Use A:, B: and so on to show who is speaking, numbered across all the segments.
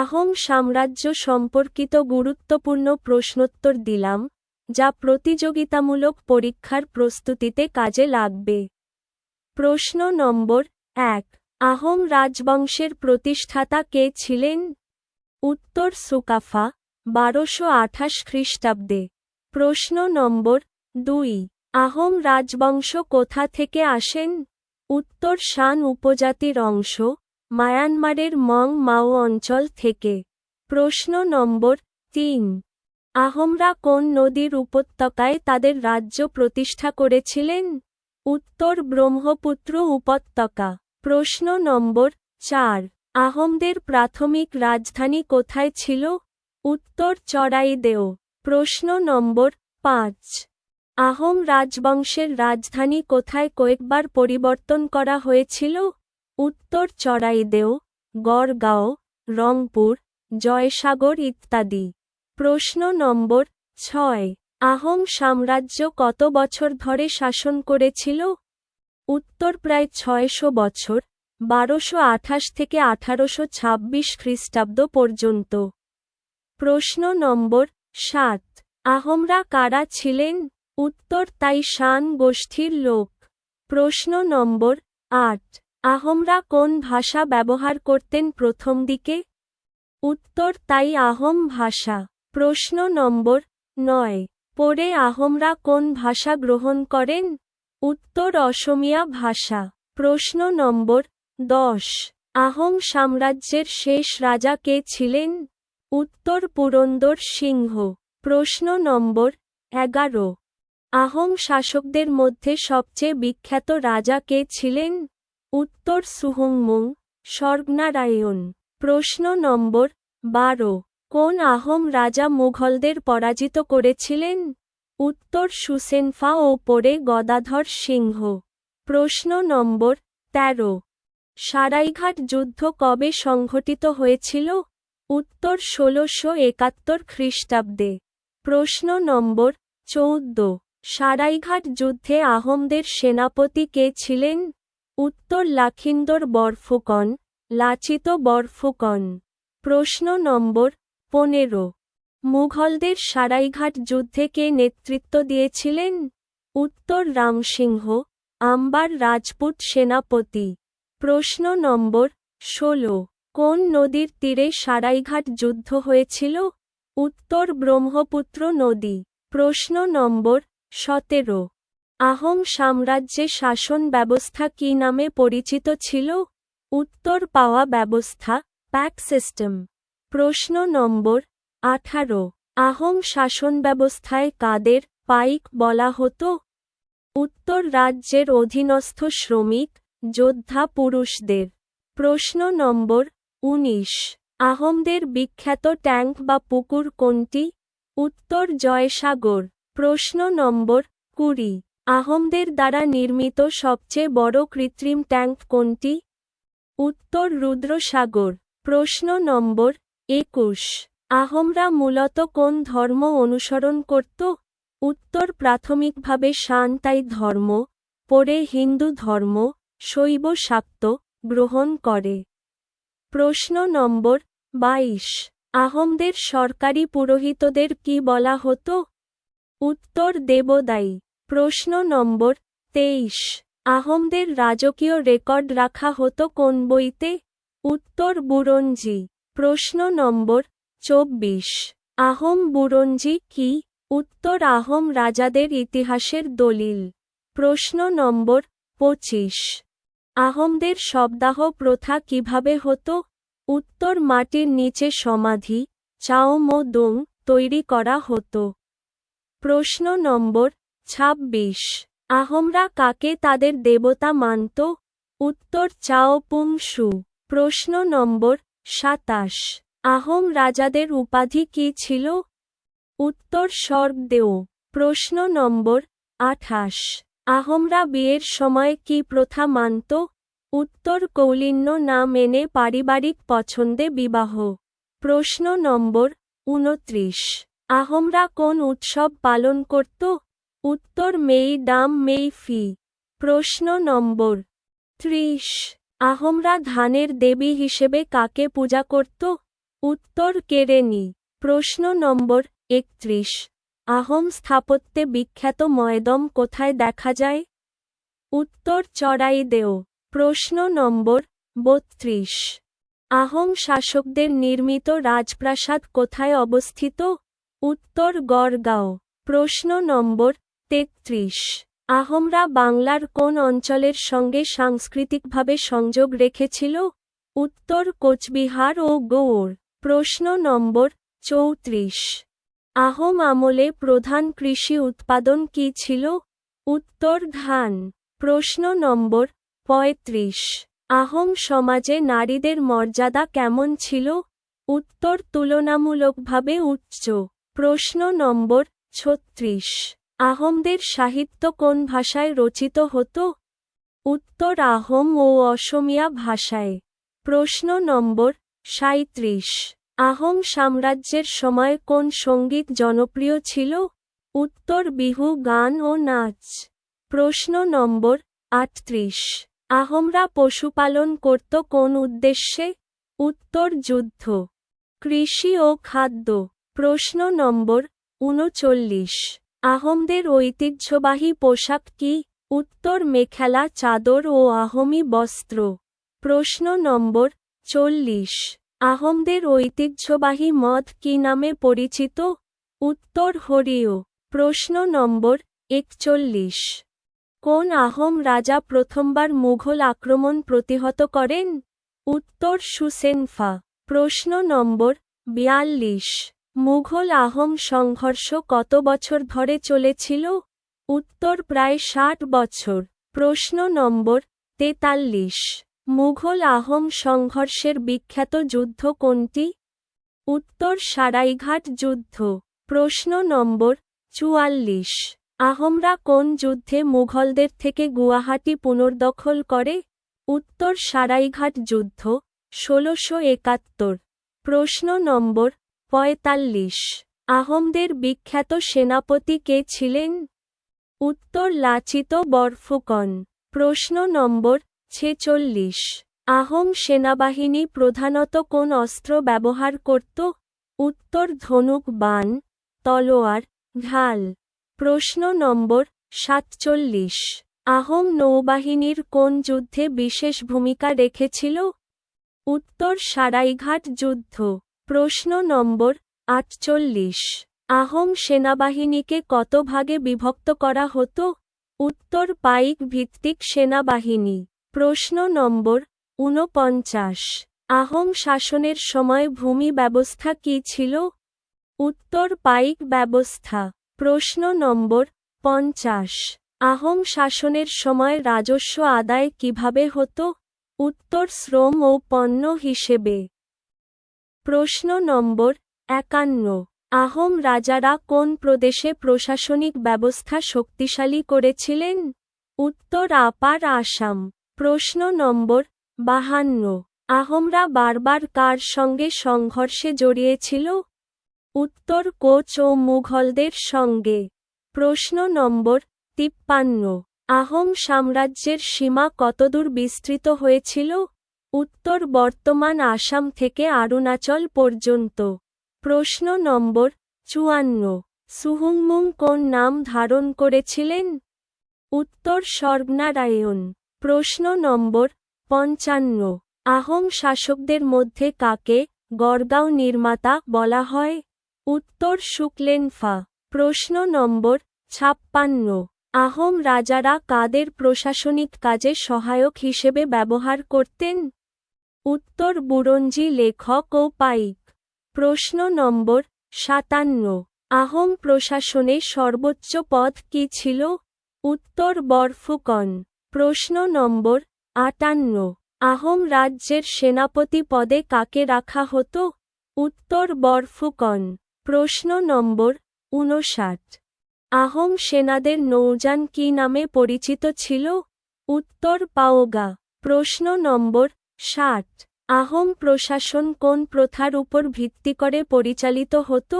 A: আহোম সাম্রাজ্য সম্পর্কিত গুরুত্বপূর্ণ প্রশ্নোত্তর দিলাম যা প্রতিযোগিতামূলক পরীক্ষার প্রস্তুতিতে কাজে লাগবে প্রশ্ন নম্বর এক আহোম রাজবংশের প্রতিষ্ঠাতা কে ছিলেন উত্তর সুকাফা বারোশো আঠাশ খ্রিস্টাব্দে প্রশ্ন নম্বর দুই আহোম রাজবংশ কোথা থেকে আসেন উত্তর শান উপজাতির অংশ মায়ানমারের মং মাও অঞ্চল থেকে প্রশ্ন নম্বর তিন আহমরা কোন নদীর উপত্যকায় তাদের রাজ্য প্রতিষ্ঠা করেছিলেন উত্তর ব্রহ্মপুত্র উপত্যকা প্রশ্ন নম্বর চার আহমদের প্রাথমিক রাজধানী কোথায় ছিল উত্তর চড়াইদেও প্রশ্ন নম্বর পাঁচ আহোম রাজবংশের রাজধানী কোথায় কয়েকবার পরিবর্তন করা হয়েছিল উত্তর চড়াইদেও গড়গাঁও রংপুর জয়সাগর ইত্যাদি প্রশ্ন নম্বর ছয় আহোম সাম্রাজ্য কত বছর ধরে শাসন করেছিল উত্তর প্রায় ছয়শো বছর বারোশো আঠাশ থেকে আঠারোশো ছাব্বিশ খ্রিস্টাব্দ পর্যন্ত প্রশ্ন নম্বর সাত আহোমরা কারা ছিলেন উত্তর তাই শান গোষ্ঠীর লোক প্রশ্ন নম্বর আট আহমরা কোন ভাষা ব্যবহার করতেন প্রথম দিকে উত্তর তাই আহম ভাষা প্রশ্ন নম্বর নয় পরে আহমরা কোন ভাষা গ্রহণ করেন উত্তর অসমিয়া ভাষা প্রশ্ন নম্বর দশ আহোম সাম্রাজ্যের শেষ রাজা কে ছিলেন উত্তর পুরন্দর সিংহ প্রশ্ন নম্বর এগারো আহোম শাসকদের মধ্যে সবচেয়ে বিখ্যাত রাজা কে ছিলেন উত্তর সুহংমুং স্বর্গনারায়ণ প্রশ্ন নম্বর বারো কোন আহোম রাজা মুঘলদের পরাজিত করেছিলেন উত্তর সুসেনফা ও পরে গদাধর সিংহ প্রশ্ন নম্বর তেরো সারাইঘাট যুদ্ধ কবে সংঘটিত হয়েছিল উত্তর ষোলশো একাত্তর খ্রিস্টাব্দে প্রশ্ন নম্বর চৌদ্দ সারাইঘাট যুদ্ধে আহোমদের সেনাপতি কে ছিলেন উত্তর লাখিন্দর বরফুকন লাচিত বরফুকন প্রশ্ন নম্বর পনেরো মুঘলদের সারাইঘাট যুদ্ধে কে নেতৃত্ব দিয়েছিলেন উত্তর রামসিংহ আম্বার রাজপুত সেনাপতি প্রশ্ন নম্বর ষোলো কোন নদীর তীরে সারাইঘাট যুদ্ধ হয়েছিল উত্তর ব্রহ্মপুত্র নদী প্রশ্ন নম্বর সতেরো আহোম সাম্রাজ্যে শাসন ব্যবস্থা কি নামে পরিচিত ছিল উত্তর পাওয়া ব্যবস্থা প্যাক সিস্টেম প্রশ্ন নম্বর আঠারো আহোম শাসন ব্যবস্থায় কাদের পাইক বলা হতো উত্তর রাজ্যের অধীনস্থ শ্রমিক যোদ্ধা পুরুষদের প্রশ্ন নম্বর ১৯ আহোমদের বিখ্যাত ট্যাঙ্ক বা পুকুর কোনটি উত্তর জয়সাগর প্রশ্ন নম্বর কুড়ি আহমদের দ্বারা নির্মিত সবচেয়ে বড় কৃত্রিম ট্যাঙ্ক কোনটি উত্তর রুদ্রসাগর প্রশ্ন নম্বর একুশ আহমরা মূলত কোন ধর্ম অনুসরণ করত উত্তর প্রাথমিকভাবে শান্তাই ধর্ম পরে হিন্দু ধর্ম শৈব শাক্ত গ্রহণ করে প্রশ্ন নম্বর বাইশ আহমদের সরকারি পুরোহিতদের কি বলা হতো উত্তর দেবদায়ী প্রশ্ন নম্বর তেইশ আহমদের রাজকীয় রেকর্ড রাখা হতো কোন বইতে উত্তর বুরঞ্জি প্রশ্ন নম্বর চব্বিশ আহম বুরঞ্জি কি উত্তর আহম রাজাদের ইতিহাসের দলিল প্রশ্ন নম্বর পঁচিশ আহমদের শব্দাহ প্রথা কিভাবে হতো উত্তর মাটির নিচে সমাধি চাওমো দোং তৈরি করা হতো প্রশ্ন নম্বর ছাব্বিশ আহমরা কাকে তাদের দেবতা মানত উত্তর চাও পুংসু প্রশ্ন নম্বর সাতাশ আহোম রাজাদের উপাধি কি ছিল উত্তর স্বর্গদেও প্রশ্ন নম্বর আঠাশ আহমরা বিয়ের সময় কি প্রথা মানত উত্তর কৌলিন্য না মেনে পারিবারিক পছন্দে বিবাহ প্রশ্ন নম্বর উনত্রিশ আহমরা কোন উৎসব পালন করত উত্তর মেই ডাম মেই ফি প্রশ্ন নম্বর ত্রিশ আহমরা ধানের দেবী হিসেবে কাকে পূজা করত উত্তর কেরেনি প্রশ্ন নম্বর একত্রিশ আহোম স্থাপত্যে বিখ্যাত ময়দম কোথায় দেখা যায় উত্তর চড়াইদেও প্রশ্ন নম্বর বত্রিশ আহোম শাসকদের নির্মিত রাজপ্রাসাদ কোথায় অবস্থিত উত্তর গড়গাঁও প্রশ্ন নম্বর তেত্রিশ আহমরা বাংলার কোন অঞ্চলের সঙ্গে সাংস্কৃতিকভাবে সংযোগ রেখেছিল উত্তর কোচবিহার ও গৌড় প্রশ্ন নম্বর চৌত্রিশ আহোম আমলে প্রধান কৃষি উৎপাদন কি ছিল উত্তর ধান প্রশ্ন নম্বর পঁয়ত্রিশ আহোম সমাজে নারীদের মর্যাদা কেমন ছিল উত্তর তুলনামূলকভাবে উচ্চ প্রশ্ন নম্বর ছত্রিশ আহমদের সাহিত্য কোন ভাষায় রচিত হতো উত্তর আহম ও অসমিয়া ভাষায় প্রশ্ন নম্বর সাঁত্রিশ আহোম সাম্রাজ্যের সময় কোন সঙ্গীত জনপ্রিয় ছিল উত্তর বিহু গান ও নাচ প্রশ্ন নম্বর আটত্রিশ আহমরা পশুপালন করত কোন উদ্দেশ্যে উত্তর যুদ্ধ কৃষি ও খাদ্য প্রশ্ন নম্বর উনচল্লিশ আহমদের ঐতিহ্যবাহী পোশাক কি উত্তর মেখেলা চাদর ও আহমি বস্ত্র প্রশ্ন নম্বর চল্লিশ আহমদের ঐতিহ্যবাহী মদ কি নামে পরিচিত উত্তর হরিও প্রশ্ন নম্বর একচল্লিশ কোন আহম রাজা প্রথমবার মুঘল আক্রমণ প্রতিহত করেন উত্তর সুসেনফা প্রশ্ন নম্বর বিয়াল্লিশ মুঘল আহম সংঘর্ষ কত বছর ধরে চলেছিল উত্তর প্রায় ষাট বছর প্রশ্ন নম্বর তেতাল্লিশ মুঘল আহম সংঘর্ষের বিখ্যাত যুদ্ধ কোনটি উত্তর সারাইঘাট যুদ্ধ প্রশ্ন নম্বর চুয়াল্লিশ আহমরা কোন যুদ্ধে মুঘলদের থেকে গুয়াহাটি পুনর্দখল করে উত্তর সারাইঘাট যুদ্ধ ষোলশো একাত্তর প্রশ্ন নম্বর পঁয়তাল্লিশ আহমদের বিখ্যাত সেনাপতি কে ছিলেন উত্তর লাচিত বরফুকন প্রশ্ন নম্বর ছেচল্লিশ আহম সেনাবাহিনী প্রধানত কোন অস্ত্র ব্যবহার করত উত্তর ধনুক বান তলোয়ার ঢাল প্রশ্ন নম্বর সাতচল্লিশ আহোম নৌবাহিনীর কোন যুদ্ধে বিশেষ ভূমিকা রেখেছিল উত্তর সারাইঘাট যুদ্ধ প্রশ্ন নম্বর আটচল্লিশ আহোম সেনাবাহিনীকে কত ভাগে বিভক্ত করা হতো উত্তর পাইক ভিত্তিক সেনাবাহিনী প্রশ্ন নম্বর ঊনপঞ্চাশ আহোম শাসনের সময় ভূমি ব্যবস্থা কি ছিল উত্তর পাইক ব্যবস্থা প্রশ্ন নম্বর পঞ্চাশ আহোম শাসনের সময় রাজস্ব আদায় কিভাবে হতো উত্তর শ্রম ও পণ্য হিসেবে প্রশ্ন নম্বর একান্ন আহোম রাজারা কোন প্রদেশে প্রশাসনিক ব্যবস্থা শক্তিশালী করেছিলেন উত্তর আপার আসাম প্রশ্ন নম্বর বাহান্ন আহমরা বারবার কার সঙ্গে সংঘর্ষে জড়িয়েছিল উত্তর কোচ ও মুঘলদের সঙ্গে প্রশ্ন নম্বর তিপ্পান্ন আহোম সাম্রাজ্যের সীমা কতদূর বিস্তৃত হয়েছিল উত্তর বর্তমান আসাম থেকে অরুণাচল পর্যন্ত প্রশ্ন নম্বর চুয়ান্ন সুহুংমুং কোন নাম ধারণ করেছিলেন উত্তর সর্বনারায়ণ প্রশ্ন নম্বর পঞ্চান্ন আহোম শাসকদের মধ্যে কাকে গড়গাঁও নির্মাতা বলা হয় উত্তর শুক্লেনফা প্রশ্ন নম্বর ছাপ্পান্ন আহোম রাজারা কাদের প্রশাসনিক কাজে সহায়ক হিসেবে ব্যবহার করতেন উত্তর বুরঞ্জি লেখক ও পাইক প্রশ্ন নম্বর সাতান্ন আহোম প্রশাসনে সর্বোচ্চ পদ কি ছিল উত্তর বরফুকন প্রশ্ন নম্বর আটান্ন আহোম রাজ্যের সেনাপতি পদে কাকে রাখা হতো উত্তর বরফুকন প্রশ্ন নম্বর উনষাট আহোম সেনাদের নৌযান কি নামে পরিচিত ছিল উত্তর পাওগা প্রশ্ন নম্বর ষাট আহোম প্রশাসন কোন প্রথার উপর ভিত্তি করে পরিচালিত হতো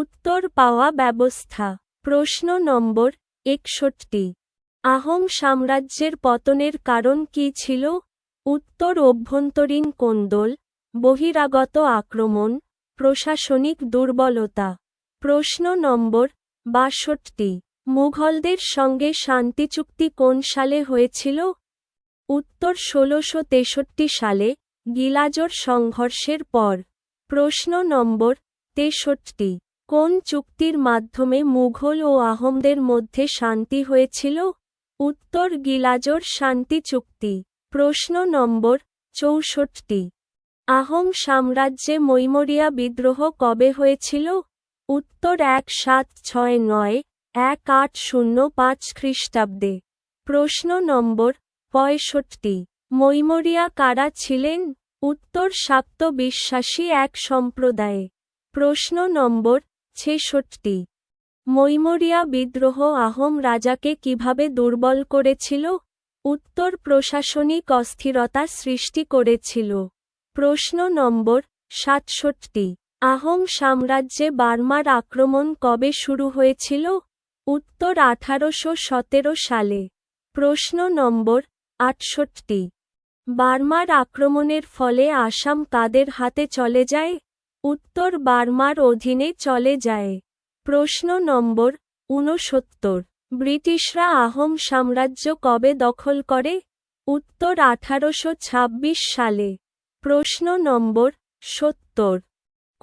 A: উত্তর পাওয়া ব্যবস্থা প্রশ্ন নম্বর একষট্টি আহোম সাম্রাজ্যের পতনের কারণ কি ছিল উত্তর অভ্যন্তরীণ কোন্দল বহিরাগত আক্রমণ প্রশাসনিক দুর্বলতা প্রশ্ন নম্বর বাষট্টি মুঘলদের সঙ্গে শান্তি চুক্তি কোন সালে হয়েছিল উত্তর ষোলোশো তেষট্টি সালে গিলাজোর সংঘর্ষের পর প্রশ্ন নম্বর তেষট্টি কোন চুক্তির মাধ্যমে মুঘল ও আহমদের মধ্যে শান্তি হয়েছিল উত্তর গিলাজোর শান্তি চুক্তি প্রশ্ন নম্বর চৌষট্টি আহোম সাম্রাজ্যে মৈমরিয়া বিদ্রোহ কবে হয়েছিল উত্তর এক সাত ছয় নয় এক আট শূন্য পাঁচ খ্রিস্টাব্দে প্রশ্ন নম্বর পঁয়ষট্টি মৈমরিয়া কারা ছিলেন উত্তর সাপ্ত বিশ্বাসী এক সম্প্রদায়ে প্রশ্ন নম্বর ছেষট্টি মৈমরিয়া বিদ্রোহ আহোম রাজাকে কিভাবে দুর্বল করেছিল উত্তর প্রশাসনিক অস্থিরতা সৃষ্টি করেছিল প্রশ্ন নম্বর সাতষট্টি আহোম সাম্রাজ্যে বার্মার আক্রমণ কবে শুরু হয়েছিল উত্তর আঠারোশো সালে প্রশ্ন নম্বর আটষট্টি বার্মার আক্রমণের ফলে আসাম কাদের হাতে চলে যায় উত্তর বার্মার অধীনে চলে যায় প্রশ্ন নম্বর ঊনসত্তর ব্রিটিশরা আহোম সাম্রাজ্য কবে দখল করে উত্তর আঠারোশো সালে প্রশ্ন নম্বর সত্তর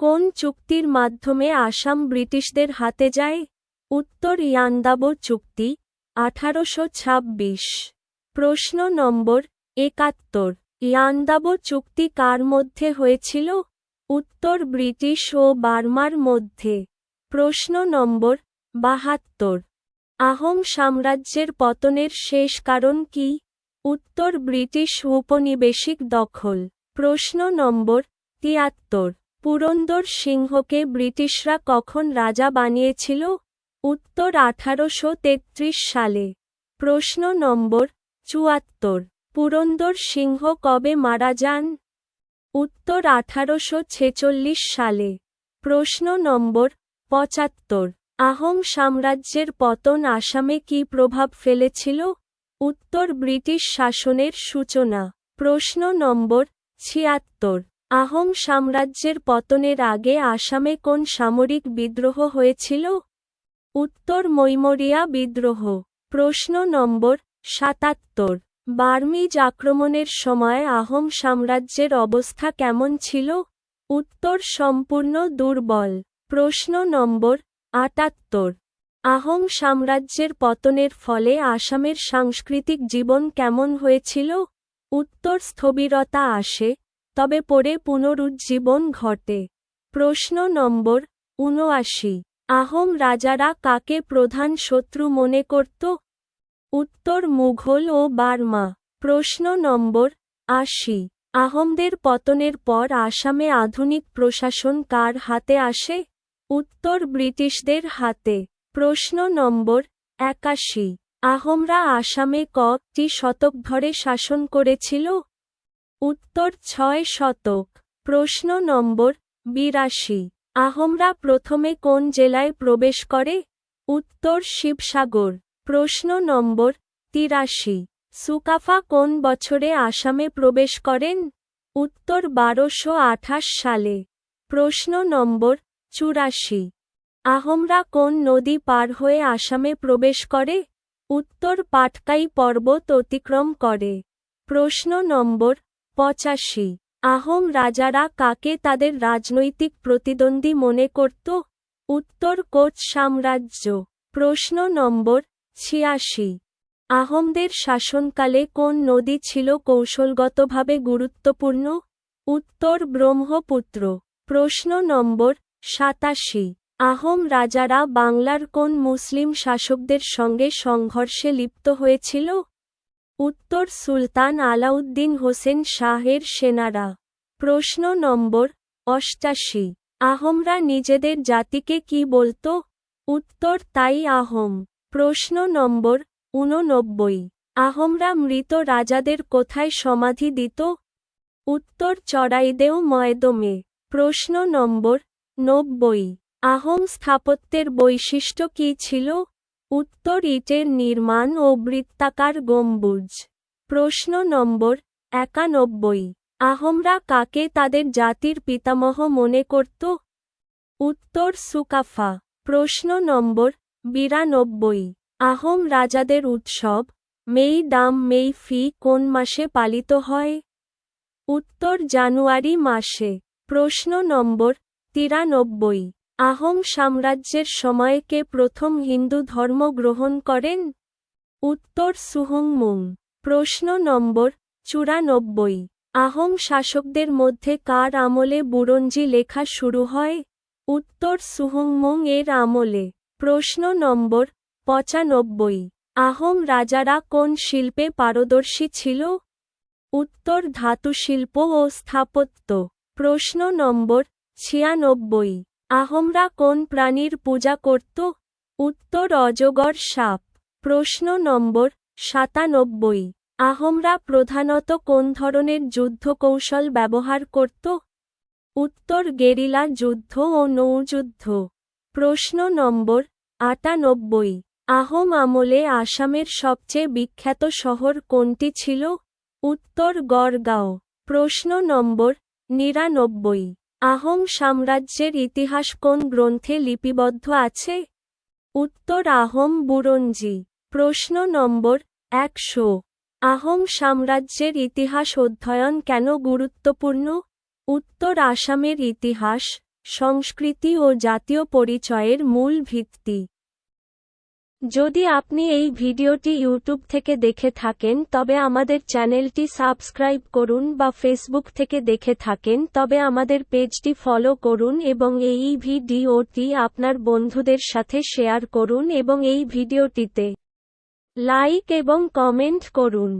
A: কোন চুক্তির মাধ্যমে আসাম ব্রিটিশদের হাতে যায় উত্তর ইয়ান্দাবো চুক্তি আঠারোশো প্রশ্ন নম্বর একাত্তর ইয়ান্দাবো চুক্তি কার মধ্যে হয়েছিল উত্তর ব্রিটিশ ও বার্মার মধ্যে প্রশ্ন নম্বর বাহাত্তর আহোম সাম্রাজ্যের পতনের শেষ কারণ কি উত্তর ব্রিটিশ উপনিবেশিক দখল প্রশ্ন নম্বর তিয়াত্তর পুরন্দর সিংহকে ব্রিটিশরা কখন রাজা বানিয়েছিল উত্তর আঠারোশো সালে প্রশ্ন নম্বর চুয়াত্তর পুরন্দর সিংহ কবে মারা যান উত্তর আঠারোশো ছেচল্লিশ সালে প্রশ্ন নম্বর পঁচাত্তর আহোম সাম্রাজ্যের পতন আসামে কি প্রভাব ফেলেছিল উত্তর ব্রিটিশ শাসনের সূচনা প্রশ্ন নম্বর ছিয়াত্তর আহোম সাম্রাজ্যের পতনের আগে আসামে কোন সামরিক বিদ্রোহ হয়েছিল উত্তর মৈমরিয়া বিদ্রোহ প্রশ্ন নম্বর সাতাত্তর বার্মিজ আক্রমণের সময় আহোম সাম্রাজ্যের অবস্থা কেমন ছিল উত্তর সম্পূর্ণ দুর্বল প্রশ্ন নম্বর আটাত্তর আহোম সাম্রাজ্যের পতনের ফলে আসামের সাংস্কৃতিক জীবন কেমন হয়েছিল উত্তর স্থবিরতা আসে তবে পরে পুনরুজ্জীবন ঘটে প্রশ্ন নম্বর উনআশি আহোম রাজারা কাকে প্রধান শত্রু মনে করত উত্তর মুঘল ও বার্মা প্রশ্ন নম্বর আশি আহমদের পতনের পর আসামে আধুনিক প্রশাসন কার হাতে আসে উত্তর ব্রিটিশদের হাতে প্রশ্ন নম্বর একাশি আহমরা আসামে কটি শতক ধরে শাসন করেছিল উত্তর ছয় শতক প্রশ্ন নম্বর বিরাশি আহমরা প্রথমে কোন জেলায় প্রবেশ করে উত্তর শিবসাগর প্রশ্ন নম্বর তিরাশি সুকাফা কোন বছরে আসামে প্রবেশ করেন উত্তর বারোশো সালে প্রশ্ন নম্বর চুরাশি আহমরা কোন নদী পার হয়ে আসামে প্রবেশ করে উত্তর পাটকাই পর্বত অতিক্রম করে প্রশ্ন নম্বর পঁচাশি আহোম রাজারা কাকে তাদের রাজনৈতিক প্রতিদ্বন্দ্বী মনে করত উত্তর কোচ সাম্রাজ্য প্রশ্ন নম্বর ছিয়াশি আহমদের শাসনকালে কোন নদী ছিল কৌশলগতভাবে গুরুত্বপূর্ণ উত্তর ব্রহ্মপুত্র প্রশ্ন নম্বর সাতাশি আহোম রাজারা বাংলার কোন মুসলিম শাসকদের সঙ্গে সংঘর্ষে লিপ্ত হয়েছিল উত্তর সুলতান আলাউদ্দিন হোসেন শাহের সেনারা প্রশ্ন নম্বর অষ্টাশি আহমরা নিজেদের জাতিকে কি বলতো উত্তর তাই আহম প্রশ্ন নম্বর ঊননব্বই আহমরা মৃত রাজাদের কোথায় সমাধি দিত উত্তর চড়াইদেও ময়দমে প্রশ্ন নম্বর নব্বই আহোম স্থাপত্যের বৈশিষ্ট্য কী ছিল উত্তর ইটের নির্মাণ ও বৃত্তাকার গম্বুজ প্রশ্ন নম্বর একানব্বই আহমরা কাকে তাদের জাতির পিতামহ মনে করত উত্তর সুকাফা প্রশ্ন নম্বর বিরানব্বই আহোম রাজাদের উৎসব মেই দাম মেই ফি কোন মাসে পালিত হয় উত্তর জানুয়ারি মাসে প্রশ্ন নম্বর তিরানব্বই আহোম সাম্রাজ্যের সময়ে কে প্রথম হিন্দু ধর্ম গ্রহণ করেন উত্তর সুহংমুং প্রশ্ন নম্বর চুরানব্বই আহোম শাসকদের মধ্যে কার আমলে বুরঞ্জি লেখা শুরু হয় উত্তর সুহংমুং এর আমলে প্রশ্ন নম্বর পঁচানব্বই আহোম রাজারা কোন শিল্পে পারদর্শী ছিল উত্তর ধাতুশিল্প ও স্থাপত্য প্রশ্ন নম্বর ছিয়ানব্বই আহোমরা কোন প্রাণীর পূজা করত উত্তর অজগর সাপ প্রশ্ন নম্বর সাতানব্বই আহোমরা প্রধানত কোন ধরনের যুদ্ধকৌশল ব্যবহার করত উত্তর গেরিলা যুদ্ধ ও নৌযুদ্ধ প্রশ্ন নম্বর আটানব্বই আহোম আমলে আসামের সবচেয়ে বিখ্যাত শহর কোনটি ছিল উত্তর গড়গাঁও প্রশ্ন নম্বর নিরানব্বই আহোম সাম্রাজ্যের ইতিহাস কোন গ্রন্থে লিপিবদ্ধ আছে উত্তর আহোম বুরঞ্জি প্রশ্ন নম্বর একশো আহোম সাম্রাজ্যের ইতিহাস অধ্যয়ন কেন গুরুত্বপূর্ণ উত্তর আসামের ইতিহাস সংস্কৃতি ও জাতীয় পরিচয়ের মূল ভিত্তি
B: যদি আপনি এই ভিডিওটি ইউটিউব থেকে দেখে থাকেন তবে আমাদের চ্যানেলটি সাবস্ক্রাইব করুন বা ফেসবুক থেকে দেখে থাকেন তবে আমাদের পেজটি ফলো করুন এবং এই ভিডিওটি আপনার বন্ধুদের সাথে শেয়ার করুন এবং এই ভিডিওটিতে লাইক এবং কমেন্ট করুন